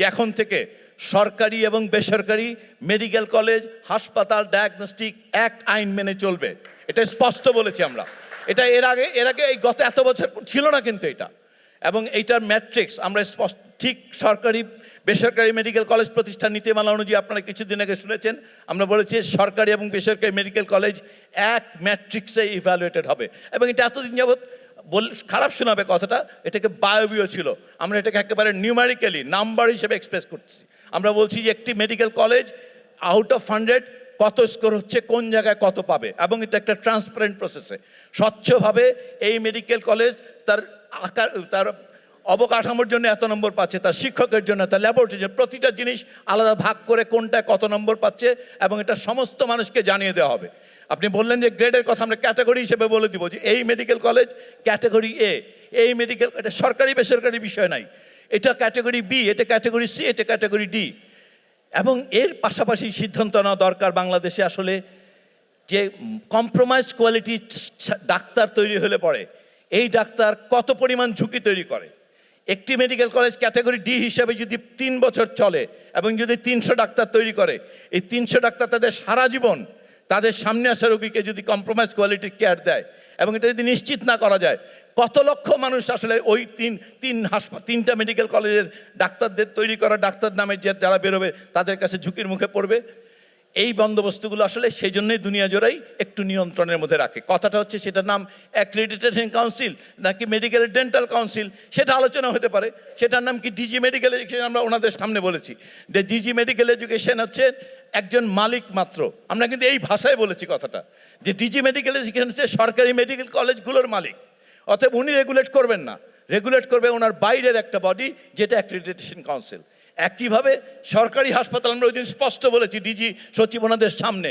যে এখন থেকে সরকারি এবং বেসরকারি মেডিকেল কলেজ, হাসপাতাল ডায়াগনস্টিক অ্যাক্ট আইন মেনে চলবে। এটা স্পষ্ট বলেছি আমরা। এটা এর আগে এর আগে এই গত এত বছর ছিল না কিন্তু এটা। এবং এইটার ম্যাট্রিক্স আমরা স্পষ্ট, ঠিক সরকারি, বেসরকারি মেডিকেল কলেজ প্রতিষ্ঠান নীতিমালা অনুযায়ী আপনারা কিছুদিন আগে শুনেছেন। আমরা বলেছি সরকারি এবং বেসরকারি মেডিকেল কলেজ এক ম্যাট্রিক্সে ইভ্যালুয়েটেড হবে। এবং এটা এতদিন যাবৎ বল, খারাপ শোনাবে কথাটা, এটাকে বায়বীয় ছিল। আমরা এটাকে একেবারে নিউমারিক্যালি নাম্বার হিসেবে এক্সপ্রেস করছি। আমরা বলছি যে একটি medical college out of hundred কত স্কোর হচ্ছে, কোন জায়গায় কত পাবে, এবং এটা একটা ট্রান্সপারেন্ট প্রসেসে স্বচ্ছভাবে এই মেডিকেল কলেজ তার আকার, তার অবকাঠামোর জন্য এত নম্বর পাচ্ছে, তার শিক্ষকের জন্য, তার ল্যাবরেটরির প্রতিটা জিনিস আলাদা ভাগ করে কোনটায় কত নম্বর পাচ্ছে, এবং এটা সমস্ত মানুষকে জানিয়ে দেওয়া হবে। আপনি বললেন যে গ্রেডের কথা আমরা ক্যাটাগরি হিসেবে বলে দিব যে এই মেডিকেল কলেজ ক্যাটাগরি এ, এই মেডিকেল, এটা সরকারি বেসরকারি বিষয় নাই। এটা ক্যাটাগরি বি, এটা ক্যাটাগরি সি, এটা ক্যাটাগরি ডি। এবং এর পাশাপাশি সিদ্ধান্ত নেওয়া দরকার বাংলাদেশে আসলে যে কম্প্রোমাইজ কোয়ালিটি ডাক্তার তৈরি হলে পরে, এই ডাক্তার কত পরিমাণ ঝুঁকি তৈরি করে। একটি মেডিকেল কলেজ ক্যাটাগরি ডি হিসাবে যদি তিন বছর চলে এবং যদি তিনশো ডাক্তার তৈরি করে, এই তিনশো ডাক্তার তাদের সারা জীবন তাদের সামনে আসা রোগীকে যদি কম্প্রোমাইজ কোয়ালিটির কেয়ার দেয় এবং এটা যদি নিশ্চিত না করা যায়, কত লক্ষ মানুষ আসলে ওই তিন তিন হাসপাতাল তিনটা মেডিকেল কলেজের ডাক্তারদের তৈরি করা ডাক্তার নামে যে যারা বেরোবে তাদের কাছে ঝুঁকির মুখে পড়বে। এই বন্দোবস্তগুলো আসলে সেই জন্যই দুনিয়া জোড়াই একটু নিয়ন্ত্রণের মধ্যে রাখে। কথাটা হচ্ছে সেটার নাম অ্যাক্রেডিটেশন কাউন্সিল নাকি মেডিকেল ডেন্টাল কাউন্সিল সেটা আলোচনা হতে পারে। সেটার নাম কি ডিজি মেডিকেল এডুকেশন আমরা ওনাদের সামনে বলেছি। যে ডিজি মেডিকেল এডুকেশন হচ্ছে একজন মালিক মাত্র। আমরা কিন্তু এই ভাষায় বলেছি কথাটা। যে ডিজি মেডিকেল হচ্ছে সরকারি মেডিকেল কলেজগুলোর মালিক। অতএব উনি রেগুলেট করবেন না। রেগুলেট করবে ওনার বাইরের একটা বডি যেটা অ্যাক্রেডিটেশন কাউন্সিল একইভাবে সরকারি হাসপাতাল আমরা ওই দিন স্পষ্ট বলেছি ডিজি সচিব ওনাদের সামনে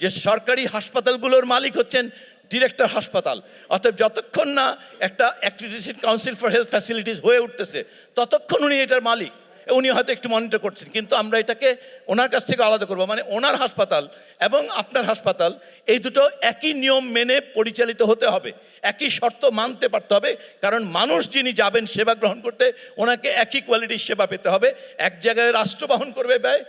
যে সরকারি হাসপাতালগুলোর মালিক হচ্ছেন ডিরেক্টর হাসপাতাল। অতএব যতক্ষণ না একটা accreditation council for health facilities হয়ে উঠতেছে, ততক্ষণ উনি এটার মালিক। উনি হয়তো একটু মনিটর করছেন, কিন্তু আমরা এটাকে ওনার কাছ থেকে আলাদা করব। মানে ওনার হাসপাতাল এবং আপনার হাসপাতাল, এই দুটো একই নিয়ম মেনে পরিচালিত হতে হবে। একই শর্ত মানতে পারতে হবে, কারণ মানুষ যিনি যাবেন সেবা গ্রহণ করতে, ওনাকে একই কোয়ালিটির সেবা পেতে হবে। এক জায়গায় রাষ্ট্র বহন করবে ব্যয়,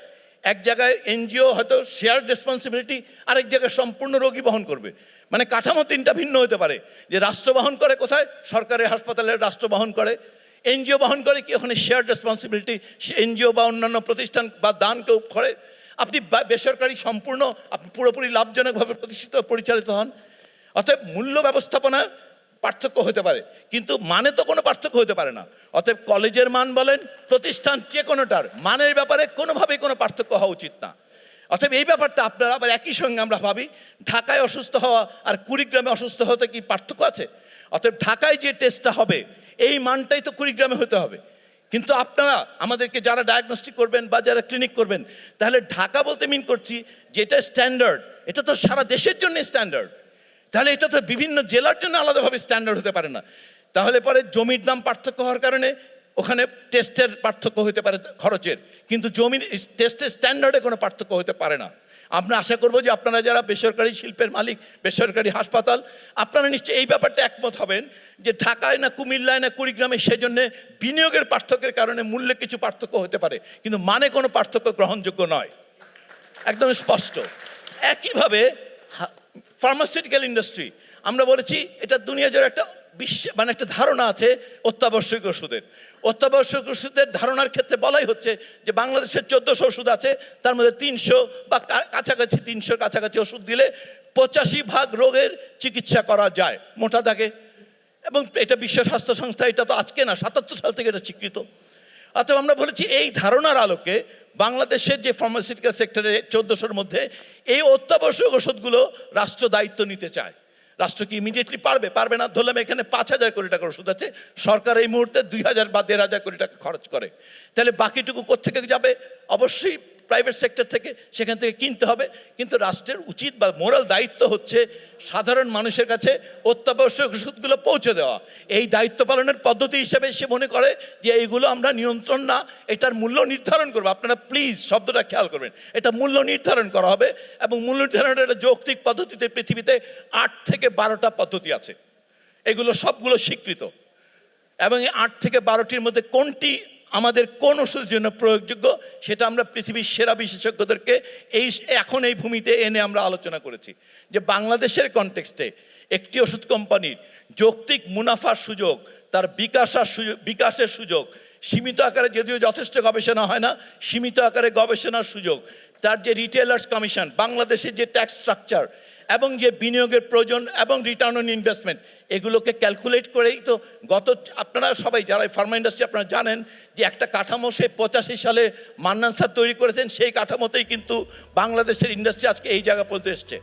এক জায়গায় এনজিও হয়তো শেয়ার রেসপন্সিবিলিটি আরেক জায়গায় সম্পূর্ণ রোগী বহন করবে। মানে কাঠামো তিনটা ভিন্ন হতে পারে। যে রাষ্ট্র বহন করে কোথায় সরকারি হাসপাতালে রাষ্ট্র বহন করে এনজিও বহন করে কি ওখানে শেয়ার রেসপন্সিবিলিটি এনজিও বা অন্যান্য প্রতিষ্ঠান বা দান কেউ করে? আপনি বেসরকারি সম্পূর্ণ, আপনি পুরোপুরি লাভজনকভাবে প্রতিষ্ঠিত, পরিচালিত হন? অতএব মূল্য ব্যবস্থাপনা পার্থক্য হতে পারে, কিন্তু মানে তো কোনো পার্থক্য হতে পারে না। অতএব কলেজের মান বলেন, প্রতিষ্ঠান যে কোনোটার, মানের ব্যাপারে কোনোভাবেই কোনো পার্থক্য হওয়া উচিত না। অতএব এই ব্যাপারটা আপনারা আবার একই সঙ্গে আমরা ভাবি, ঢাকায় অসুস্থ হওয়া আর কুড়িগ্রামে অসুস্থ হতে কি পার্থক্য আছে? অতএব ঢাকায় যে টেস্টটা হবে এই মানটাই তো কুড়িগ্রামে হতে হবে। কিন্তু আপনারা আমাদেরকে যারা ডায়াগনস্টিক করবেন বা যারা ক্লিনিক করবেন, তাহলে ঢাকা বলতে মিন করছি যে এটা স্ট্যান্ডার্ড এটা তো সারা দেশের জন্য স্ট্যান্ডার্ড তাহলে এটা তো বিভিন্ন জেলার জন্য আলাদাভাবে স্ট্যান্ডার্ড হতে পারে না। তাহলে পরে জমির দাম পার্থক্য হওয়ার কারণে ওখানে টেস্টের পার্থক্য হতে পারে খরচের। কিন্তু জমির টেস্টের স্ট্যান্ডার্ডে কোনো পার্থক্য হতে পারে না। আমরা আশা করব যে আপনারা যারা বেসরকারি শিল্পের মালিক, বেসরকারি হাসপাতাল, আপনারা নিশ্চয়ই এই ব্যাপারটা একমত হবেন যে ঢাকায় না কুমিল্লায় না কুড়িগ্রামে সেজন্য বিনিয়োগের পার্থক্যের কারণে মূল্যে কিছু পার্থক্য হতে পারে, কিন্তু মানে কোনো পার্থক্য গ্রহণযোগ্য নয়। একদম স্পষ্ট। একইভাবে ফার্মাসিউটিক্যাল ইন্ডাস্ট্রি আমরা বলেছি এটা দুনিয়া জুড়ে একটা বিশ্ব মানে একটা ধারণা আছে অত্যাবশ্যক ওষুধের। অত্যাবশ্যক ওষুধের ধারণার ক্ষেত্রে বলাই হচ্ছে যে বাংলাদেশের চোদ্দোশো ওষুধ আছে, তার মধ্যে তিনশো বা কাছাকাছি তিনশোর কাছাকাছি ওষুধ দিলে পঁচাশি ভাগ রোগের চিকিৎসা করা যায়। মোটা দাগে। এবং এটা বিশ্ব স্বাস্থ্য সংস্থা, এটা তো আজকে না, সাতাত্তর সাল থেকে এটা স্বীকৃত। অতএব আমরা বলেছি, এই ধারণার আলোকে বাংলাদেশের যে ফার্মাসিউটিক্যাল সেক্টরে চোদ্দোশোর মধ্যে এই অত্যাবশ্যক ওষুধগুলো রাষ্ট্র দায়িত্ব নিতে চায়। রাষ্ট্র কি ইমিডিয়েটলি পারবে? পারবে না, ধরলাম এখানে পাঁচ হাজার কোটি টাকার ওষুধ আছে, সরকার এই মুহূর্তে দুই হাজার বা দেড় হাজার কোটি টাকা খরচ করে। তাহলে বাকিটুকু কোথেকে যাবে? অবশ্যই প্রাইভেট সেক্টর থেকে সেখান থেকে কিনতে হবে। কিন্তু রাষ্ট্রের উচিত বা মোরাল দায়িত্ব হচ্ছে সাধারণ মানুষের কাছে অত্যাবশ্যক ওষুধগুলো পৌঁছে দেওয়া। এই দায়িত্ব পালনের পদ্ধতি হিসেবে সে মনে করে যে এইগুলো আমরা নিয়ন্ত্রণ না, এটার মূল্য নির্ধারণ করব। আপনারা প্লিজ শব্দটা খেয়াল করবেন। এটা মূল্য নির্ধারণ করা হবে এবং মূল্য নির্ধারণের একটা যৌক্তিক পদ্ধতিতে পৃথিবীতে আট থেকে বারোটা পদ্ধতি আছে। এগুলো সবগুলো স্বীকৃত। এবং এই আট থেকে বারোটির মধ্যে কোনটি আমাদের কোন ওষুধের জন্য প্রয়োগযোগ্য, সেটা আমরা পৃথিবীর সেরা বিশেষজ্ঞদেরকে এই, এখন এই ভূমিতে এনে আমরা আলোচনা করেছি। যে বাংলাদেশের কনটেক্সটে একটি ওষুধ কোম্পানির যৌক্তিক মুনাফার সুযোগ, তার বিকাশার সুযোগ, বিকাশের সুযোগ, সীমিত আকারে যদিও যথেষ্ট গবেষণা হয় না, সীমিত আকারে গবেষণার সুযোগ তার যে রিটেলার্স কমিশন বাংলাদেশের যে ট্যাক্স স্ট্রাকচার এবং যে বিনিয়োগের প্রয়োজন এবং রিটার্ন অন ইনভেস্টমেন্ট এগুলোকে ক্যালকুলেট করেই তো গত, আপনারা সবাই যারা ফার্মা ইন্ডাস্ট্রি আপনারা জানেন যে একটা কাঠামো সে পঁচাশি সালে মান্নান স্যার তৈরি করেছেন, সেই কাঠামোতেই কিন্তু বাংলাদেশের ইন্ডাস্ট্রি আজকে এই জায়গা পর্যন্ত এসছে।